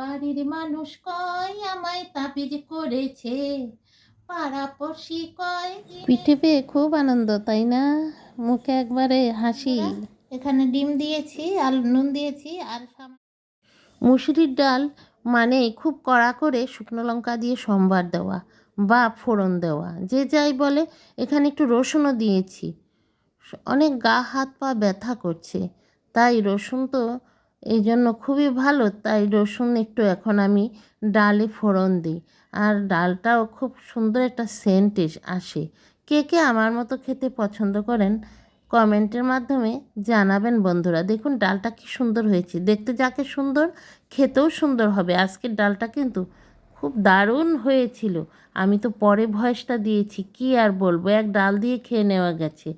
বাড়ির মানুষ কয় আমায় তাবিজ করেছে। পাড়াপড়শি কয় পিঠে পেয়ে খুব আনন্দ তাই না? মুখে একবারে হাসি। এখানে ডিম দিয়েছি আর নুন দিয়েছি আর মুসুরির ডাল মানে খুব কড়া করে শুকনো লঙ্কা দিয়ে সম্বার দেওয়া বা ফোড়ন দেওয়া। যে যাই বলে এখানে একটু রসুনও দিয়েছি। অনেক গা হাত পা ব্যথা করছে তাই রসুন তো এই জন্য খুবই ভালো। তাই রসুন একটু এখন আমি ডালে ফোড়ন দিই। আর ডালটাও খুব সুন্দর একটা সেন্ট আসে। কে কে আমার মতো খেতে পছন্দ করেন, কমেন্টের মাধ্যমে জানাবেন বন্ধুরা। দেখুন, ডালটা কি সুন্দর হয়েছে। দেখতে যাকে সুন্দর, খেতেও সুন্দর হবে। আজকের ডালটা কিন্তু খুব দারুণ হয়েছিল। আমি তো পরে ভয়েসটা দিয়েছি। কি আর বলব? এক ডাল দিয়ে খেয়ে নেওয়া গেছে।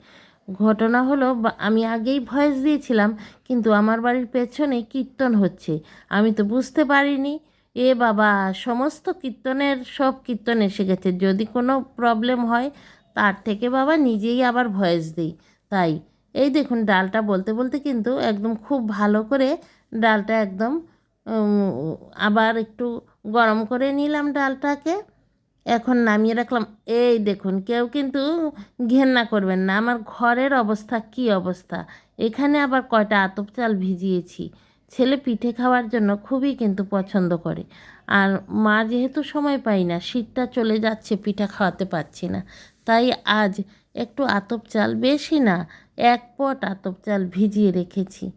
ঘটনা হলো আমি আগেই ভয়েস দিয়েছিলাম, কিন্তু আমার বাড়ির পেছনে কীর্তন হচ্ছে। আমি তো বুঝতে পারিনি। এ বাবা, সমস্ত কীর্তনের, সব কীর্তন এসে গেছে। যদি কোনো প্রবলেম হয়, তার থেকে বাবা নিজেই আবার ভয়েস দিই। তাই, এই দেখুন, ডালটা বলতে বলতে কিন্তু একদম খুব ভালো করে ডালটা একদম আবার একটু গরম করে নিলাম ডালটাকে। এখন নামিয়ে রাখলাম। এই দেখুন, কেউ কিন্তু ঘেন্না করবেন না। আমার ঘরের অবস্থা কি অবস্থা? এখানে আবার কয়টা আতপ চাল ভিজিয়েছি। ছেলে পিঠে খাওয়ার জন্য খুবই কিন্তু পছন্দ করে। আর মা যেহেতু সময় পাই না, শীতটা চলে যাচ্ছে, পিঠা খাওয়াতে পারছি না। তাই আজ একটু আতপ চাল বেশি না, এক পট আতপ চাল ভিজিয়ে রেখেছি।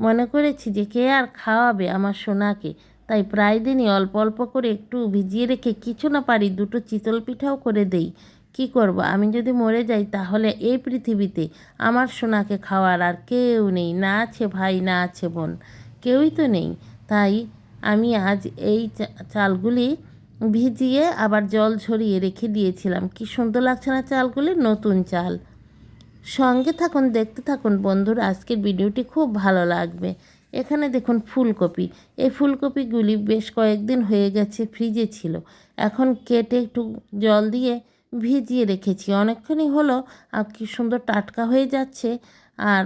মনে করেছি যে কে আর খাওয়াবে আমার সোনাকে। তাই প্রায় দিনই অল্প অল্প করে একটু ভিজিয়ে রেখে কিছু না পারি দুটো চিতল পিঠাও করে দেই। কি করব? আমি যদি মরে যাই তাহলে এই পৃথিবীতে আমার সোনাকে খাওয়ার আর কেউ নেই, না আছে ভাই, না আছে বোন, কেউই তো নেই। তাই আমি আজ এই চালগুলি ভিজিয়ে আবার জল ঝরিয়ে রেখে দিয়েছিলাম। কি সুন্দর লাগছে না চালগুলি? নতুন চাল। সঙ্গে থাকুন, দেখতে থাকুন। বন্ধুরা, আজকের ভিডিওটি খুব ভালো লাগবে। এখানে দেখুন ফুলকপি। এই ফুলকপিগুলি বেশ কয়েকদিন হয়ে গেছে ফ্রিজে ছিল। এখন কেটে একটু জল দিয়ে ভিজিয়ে রেখেছি। অনেকক্ষণই হলো, আর কি সুন্দর টাটকা হয়ে যাচ্ছে, আর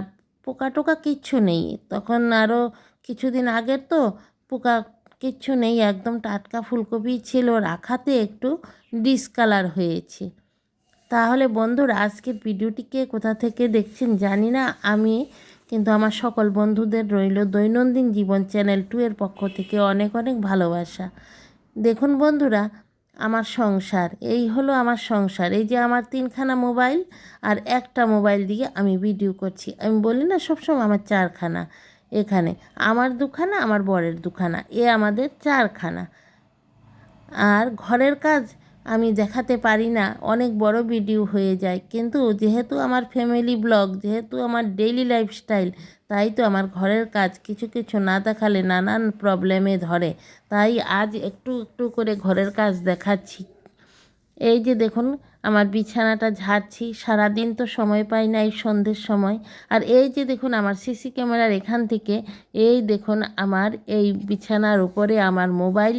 পোকা টোকা কিচ্ছু নেই। তখন আরও কিছুদিন আগের তো পোকা কিচ্ছু নেই, একদম টাটকা ফুলকপি ছিল রাখাতে একটু ডিসকালার হয়েছে। তাহলে বন্ধুরা, আজকের ভিডিওটিকে কোথা থেকে দেখছেন জানি না। আমি কিন্তু আমার সকল বন্ধুদের রইল দৈনন্দিন জীবন চ্যানেল টু এর পক্ষ থেকে অনেক অনেক ভালোবাসা। দেখুন বন্ধুরা, আমার সংসার, এই হলো আমার সংসার, এই যে আমার তিনখানা মোবাইল আর একটা মোবাইল দিয়ে আমি ভিডিও করছি। আমি বলি না সবসময় আমার চারখানা, এখানে আমার দুখানা, আমার বরের দুখানা, এ আমাদের চারখানা। আর ঘরের কাজ আমি দেখাতে পারি না, অনেক বড় ভিডিও হয়ে যায়। কিন্তু যেহেতু আমার ফ্যামিলি ব্লগ যেহেতু আমার ডেইলি লাইফস্টাইল তাই তো আমার ঘরের কাজ কিছু কিছু না দেখালে নানান প্রবলেমে ধরে। তাই আজ একটু একটু করে ঘরের কাজ দেখাচ্ছি। এই যে দেখুন আমার বিছানাটা ঝাড়ছি, সারাদিন তো সময় পাই না এই সন্ধ্যের সময়। আর এই যে দেখুন আমার সিসি ক্যামেরার এখান থেকে, এই দেখুন আমার এই বিছানার উপরে আমার মোবাইল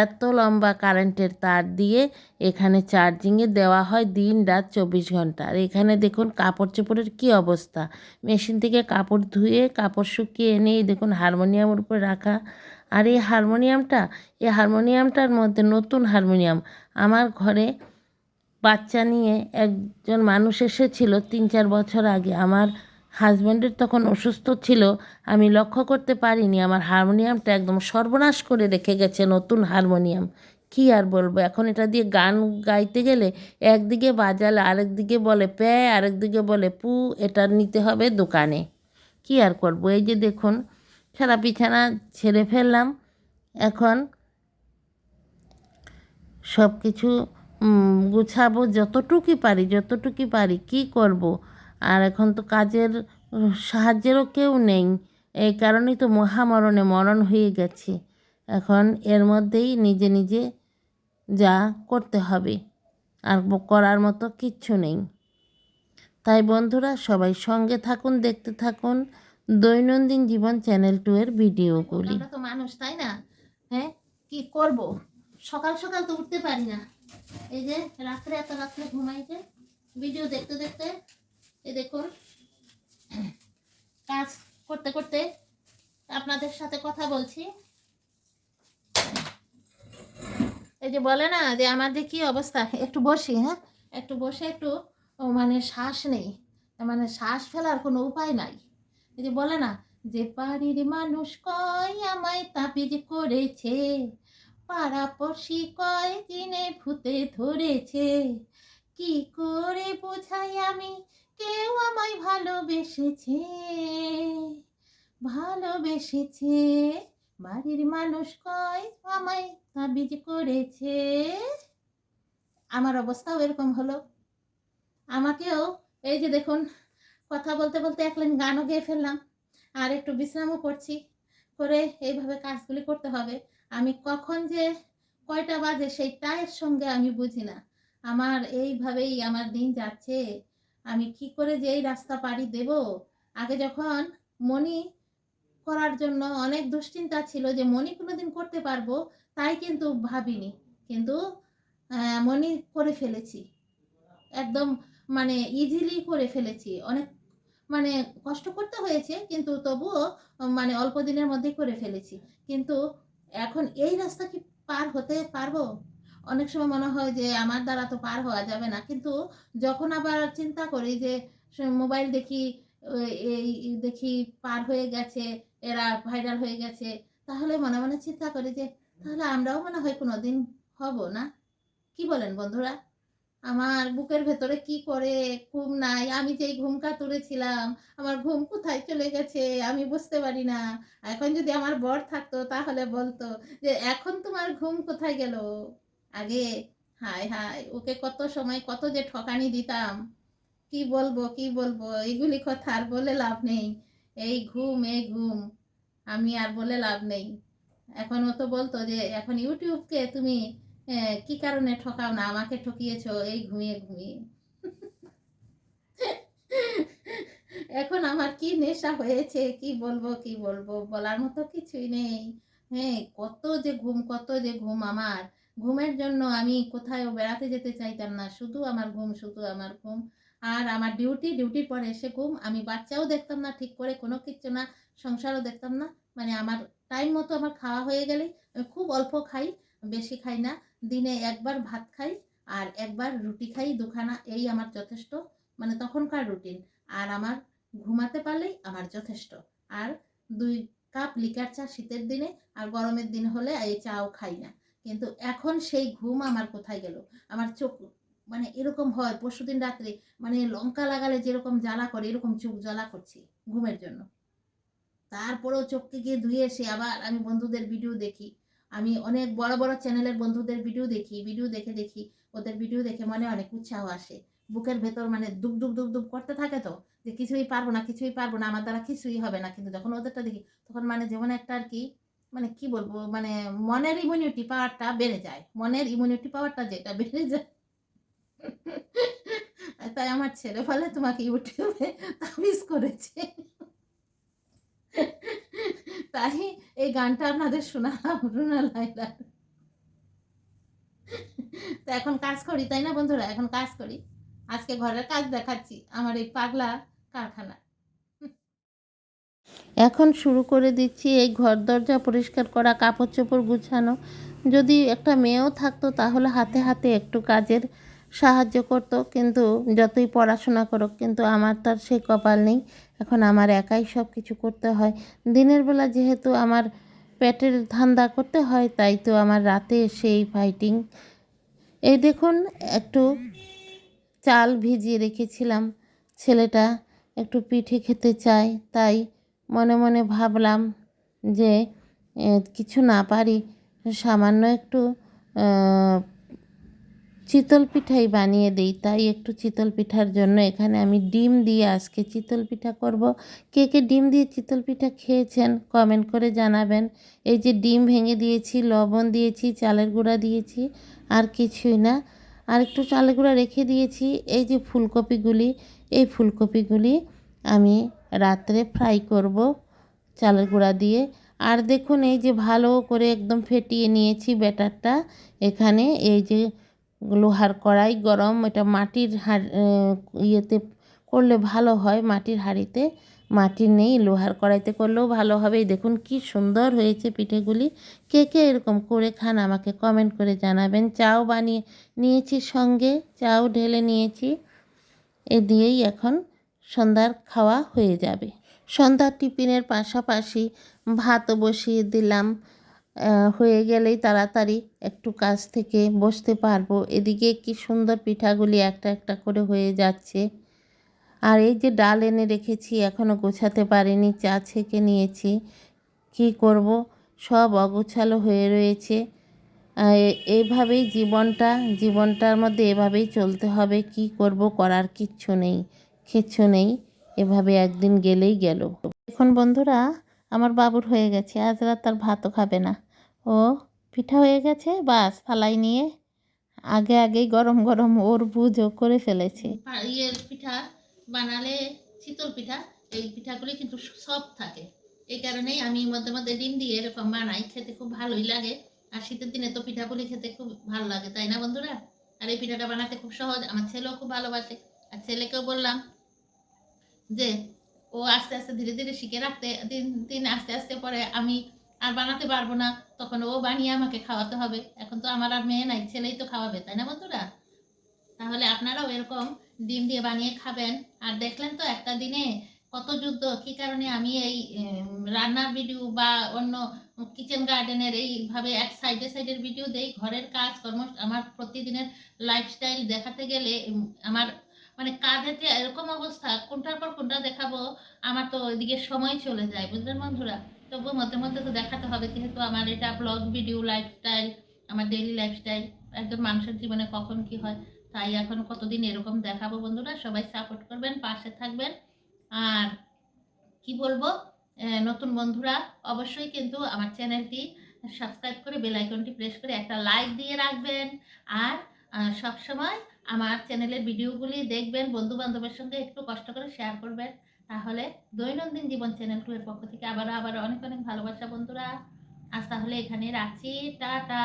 এত লম্বা কারেন্টের তার দিয়ে এখানে চার্জিংয়ে দেওয়া হয় দিন রাত চব্বিশ ঘণ্টা। আর এখানে দেখুন কাপড় চোপড়ের কী অবস্থা। মেশিন থেকে কাপড় ধুয়ে, কাপড় শুকিয়ে এনে দেখুন হারমোনিয়ামের উপরে রাখা। আর এই হারমোনিয়ামটা, এই হারমোনিয়ামটার মধ্যে নতুন হারমোনিয়াম। আমার ঘরে বাচ্চা নিয়ে একজন মানুষ এসেছিল তিন চার বছর আগে। আমার হাজব্যান্ডের তখন অসুস্থ ছিল। আমি লক্ষ্য করতে পারিনি। আমার হারমোনিয়ামটা একদম সর্বনাশ করে রেখে গেছে নতুন হারমোনিয়াম। কী আর বলব? এখন এটা দিয়ে গান গাইতে গেলে একদিকে বাজালে আরেক দিকে বলে প্যা আরেক দিকে বলে পু, এটা নিতে হবে দোকানে। কী আর করব? এই যে দেখুন সারা বিছানা ছেড়ে ফেললাম। এখন সব কিছু গুছাবো যতটুকুই পারি যতটুকুই পারি, কি করব? আর এখন তো কাজের সাহায্যেরও কেউ নেই। এই কারণেই তো মহামরণে মরণ হয়ে গেছে। এখন এর মধ্যেই নিজে নিজে যা করতে হবে। আর করার মতো কিচ্ছু নেই। তাই বন্ধুরা, সবাই সঙ্গে থাকুন, দেখতে থাকুন দৈনন্দিন জীবন চ্যানেল টু এর ভিডিওগুলি। তো মানুষ, তাই না? হ্যাঁ? কি করব? সকাল সকাল তো উঠতে পারি না। এই যে রাত্রে, এত রাত্রে ঘুমাইছে। ভিডিও দেখতে দেখতে, এই দেখুন, কাজ করতে করতে আপনাদের সাথে কথা বলছি। এই যে বলে না যে, আমার যে কী অবস্থা? একটু বসি হ্যাঁ? একটু বসে একটু মানে শ্বাস নেই। মানে শ্বাস ফেলার কোনো উপায় নাই। এই যে বলে না, যে বাড়ির মানুষ কয় আমায় তাবিজ করেছে? পাড়াপড়শি কয় দিনে ভূতে ধরেছে। কি করে বোঝাই আমি? কেউ আমায় ভালোবেসেছে। ভালোবেসেছে? বাড়ির মানুষ কয় আমায় তাবিজ করেছে। আমার অবস্থাও এরকম হলো। আমাকেও, এই যে দেখুন, কথা বলতে বলতে এক লাইন গানও গেয়ে ফেললাম। আর একটু বিশ্রামও করছি। করে এইভাবে কাজগুলি করতে হবে। আমি কখন যে কয়টা বাজে সেই টায়ের সঙ্গে আমি বুঝি না। আমার এইভাবেই আমার দিন যাচ্ছে। আমি কি করে যে এই রাস্তা পাড়ি দেব? আগে যখন মনি করার জন্য অনেক দুশ্চিন্তা ছিল যে মনি কোনোদিন করতে পারব, তাই কিন্তু ভাবিনি। কিন্তু মনি করে ফেলেছি। একদম মানে ইজিলি করে ফেলেছি। অনেক মানে কষ্ট করতে হয়েছে, কিন্তু তবুও মানে অল্প দিনের মধ্যে করে ফেলেছি। কিন্তু এখন এই রাস্তা কি পার হতে পারব? অনেক সময় মনে হয় যে আমার দ্বারা তো পার হওয়া যাবে না। কিন্তু যখন আবার চিন্তা করি যে মোবাইল দেখি এই দেখি পার হয়ে গেছে, এরা ভাইরাল হয়ে গেছে, তাহলে মনে মনে চিন্তা করি যে তাহলে আমরাও মনে হয় কোনো দিন হব না। কি বলেন বন্ধুরা? আমার বুকের ভেতরে কি করে? ঘুম নাই, আমি যেই ঘুম কাতুরেছিলাম আমার ঘুম কোথায় চলে গেছে আমি বুঝতে পারি না। এখন যদি আমার বর থাকতো তাহলে বলতো যে, এখন তোমার ঘুম কোথায় গেল? আগে, হায় হায়, ওকে কত সময় কত যে ঠকানি দিতাম। কি বলব কি বলব? এগুলি কথা আর বলে লাভ নেই। এই ঘুম এই ঘুম, আমি আর বলে লাভ নেই। এখন ও তো বলতো যে, এখন ইউটিউবকে তুমি আহ, কি কারণে ঠকাও না? আমাকে ঠকিয়েছো এই ঘুমিয়ে ঘুমিয়ে। এখন আমার কি নেশা হয়েছে? কি বলব কি বলব? বলার মতো কিছুই নেই। হ্যাঁ কত যে ঘুম কত যে ঘুম আমার। ঘুমের জন্য আমি কোথাও বেড়াতে যেতে চাইতাম না। শুধু আমার ঘুম শুধু আমার ঘুম। আর আমার ডিউটি ডিউটির পরে এসে ঘুম। আমি বাচ্চাও দেখতাম না ঠিক করে কোনো কিচ্ছু না সংসারও দেখতাম না। মানে আমার টাইম মতো আমার খাওয়া হয়ে গেলেই আমি খুব অল্প খাই। বেশি খাই না। দিনে একবার ভাত খাই আর একবার রুটি খাই, দুখানা, এই আমার যথেষ্ট। মানে তখনকার রুটিন। আর আমার ঘুমাতে পারলেই আমার যথেষ্ট। আর দুই কাপ লিকার চা শীতের দিনে, আর গরমের দিন হলে এই চাও খাই না। কিন্তু এখন সেই ঘুম আমার কোথায় গেল? আমার চোখ মানে এরকম হয়, পরশুদিন রাত্রে মানে লঙ্কা লাগালে যেরকম জ্বালা করে, এরকম চোখ জ্বালা করছে ঘুমের জন্য। তারপরেও চোখকে গিয়ে ধুয়ে এসে আবার আমি বন্ধুদের ভিডিও দেখি। আমি অনেক বড় বড় চ্যানেলের বন্ধুদের ভিডিও দেখি ভিডিও দেখে দেখি ওদের ভিডিও দেখে মনে অনেক উৎসাহ আসে। বুকের ভেতর মানে দুব দুব দুব দুব করতে থাকে তো, যে কিছুই পারব না, কিছুই পারব না, আমার দ্বারা কিছুই হবে না। কিন্তু যখন ওদেরটা দেখি, তখন মানে যেমন একটা আর কি মানে কি বলব মানে মনের ইমিউনিটি পাওয়ারটা বেড়ে যায়। মনের ইমিউনিটি পাওয়ারটা যেটা বেড়ে যায়। তাই আমার ছেলে বলে, তোমাকে ইউটিউবে তাবিজ করেছে। তাই এই গানটা আপনাদের শোনালাম, রুনা লাইলার তো এখন কাজ করি, তাই না বন্ধুরা? এখন কাজ করি। আজকে ঘরের কাজ দেখাচ্ছি, আমার এই পাগলা কারখানা। এখন শুরু করে দিচ্ছি, এই ঘর দরজা পরিষ্কার করা, কাপড় চোপড় গুছানো। যদি একটা মেয়েও থাকতো, তাহলে হাতে হাতে একটু কাজের সাহায্য করতো, কিন্তু যতই পড়াশোনা করুক, কিন্তু আমার তার সেই কপাল নেই। এখন আমার একাই সব কিছু করতে হয়। দিনের বেলা যেহেতু আমার পেটের ধান্দা করতে হয়, তাই তো আমার রাতে সেই ফাইটিং এই দেখুন, একটু চাল ভিজিয়ে রেখেছিলাম। ছেলেটা একটু পিঠে খেতে চায়, তাই মনে মনে ভাবলাম যে কিছু না পারি, সামান্য একটু চিতল পিঠাই বানিয়ে দিই, তাই একটু চিতল পিঠার জন্য এখানে আমি ডিম দিয়ে আজকে চিতল পিঠা করব। কে কে ডিম দিয়ে চিতল পিঠা খেয়েছেন কমেন্ট করে জানাবেন। এই যে ডিম ভেঙে দিয়েছি, লবণ দিয়েছি, চালের গুঁড়া দিয়েছি, আর কিছুই না। আর একটু চালের গুঁড়া রেখে দিয়েছি, এই যে ফুলকপিগুলি, এই ফুলকপিগুলি আমি রাত্রে ফ্রাই করব চালের গুঁড়া দিয়ে। আর দেখুন এই যে ভালো করে একদম ফেটিয়ে নিয়েছি ব্যাটারটা, এখানে এই যে লোহার কড়াই গরম, এটা মাটির হাঁড় ইয়েতে করলে ভালো হয়, মাটির হাঁড়িতে। মাটি নেই, লোহার কড়াইতে করলেও ভালো হবে। দেখুন কি সুন্দর হয়েছে পিঠেগুলি। কে কে এরকম করে খান আমাকে কমেন্ট করে জানাবেন। চাও বানিয়ে নিয়েছি সঙ্গে, চাও ঢেলে নিয়েছি। এ দিয়েই এখন সন্ধ্যার খাওয়া হয়ে যাবে। সন্ধ্যার টিফিনের পাশাপাশি ভাতও বসিয়ে দিলাম। হয়ে গেলেই তাড়াতাড়ি একটু কাজ থেকে বসতে পারব। এদিকে কি সুন্দর পিঠাগুলি একটা একটা করে হয়ে যাচ্ছে। আর এই যে ডাল এনে রেখেছি এখনও গোছাতে পারিনি, চা ছেঁকে নিয়েছি। কি করব? সব অগোছালো হয়ে রয়েছে। এইভাবেই জীবনটা, জীবনটার মধ্যে এভাবেই চলতে হবে। কি করব করার কিচ্ছু নেই কিচ্ছু নেই। এভাবে একদিন গেলেই গেল। এখন বন্ধুরা আমার বাবুর হয়ে গেছে, আজ রাত তার ভাতও খাবে না। ও, পিঠা হয়ে গেছে? বাস থালাই নিয়ে আগে আগেই গরম গরম ওর বুঝও করে ফেলেছে। ইয়ের পিঠা বানালে, চিতল পিঠা, এই পিঠাগুলি কিন্তু সব থাকে। এই কারণেই আমি মধ্যে মধ্যে ডিম দিয়ে এরকম বানাই, খেতে খুব ভালোই লাগে। আর শীতের দিনে তো পিঠাগুলি খেতে খুব ভালো লাগে, তাই না বন্ধুরা? আর এই পিঠাটা বানাতে খুব সহজ, আমার ছেলেও খুব ভালোবাসে। আর ছেলেকেও বললাম যে ও আস্তে আস্তে ধীরে ধীরে শিখে রাখতে, দিন দিন আস্তে আস্তে পরে আমি আর বানাতে পারব না, তখন ও বানিয়ে আমাকে খাওয়াতে হবে। এখন তো আমার আর মেয়ে নাই, ছেলেই তো খাওয়াবে, তাই না বন্ধুরা? তাহলে আপনারাও এরকম ডিম দিয়ে বানিয়ে খাবেন। আর দেখলেন তো একটা দিনে কত যুদ্ধ, কি কারণে আমি এই রান্নার ভিডিও বা অন্য কিচেন গার্ডেনের এইভাবে এক সাইডে সাইডের ভিডিও দেই। ঘরের কাজ কর্ম আমার প্রতিদিনের লাইফস্টাইল দেখাতে গেলে আমার মানে কাঁধেতে এরকম অবস্থা, কোনটার পর কোনটা দেখাবো, আমার তো ওইদিকে সময় চলে যায়, বুঝলেন বন্ধুরা? তবুও মধ্যে মধ্যে তো দেখাতে হবে, যেহেতু আমার এটা ব্লগ ভিডিও লাইফস্টাইল আমার ডেইলি লাইফস্টাইল একজন মানুষের জীবনে কখন কি হয়, তাই এখন কতদিন এরকম দেখাবো বন্ধুরা? সবাই সাপোর্ট করবেন, পাশে থাকবেন। আর কি বলব নতুন বন্ধুরা, অবশ্যই কিন্তু আমার চ্যানেলটি সাবস্ক্রাইব করে বেল আইকনটি প্রেস করে একটা লাইক দিয়ে রাখবেন। আর সব সময় আমার চ্যানেলের ভিডিওগুলি দেখবেন বন্ধু বান্ধবের সঙ্গে একটু কষ্ট করে শেয়ার করবেন। তাহলে দৈনন্দিন জীবন চ্যানেল টু এর পক্ষ থেকে আবারও আবার অনেক অনেক ভালোবাসা বন্ধুরা। আজ তাহলে এখানে রাখছি। টাটা।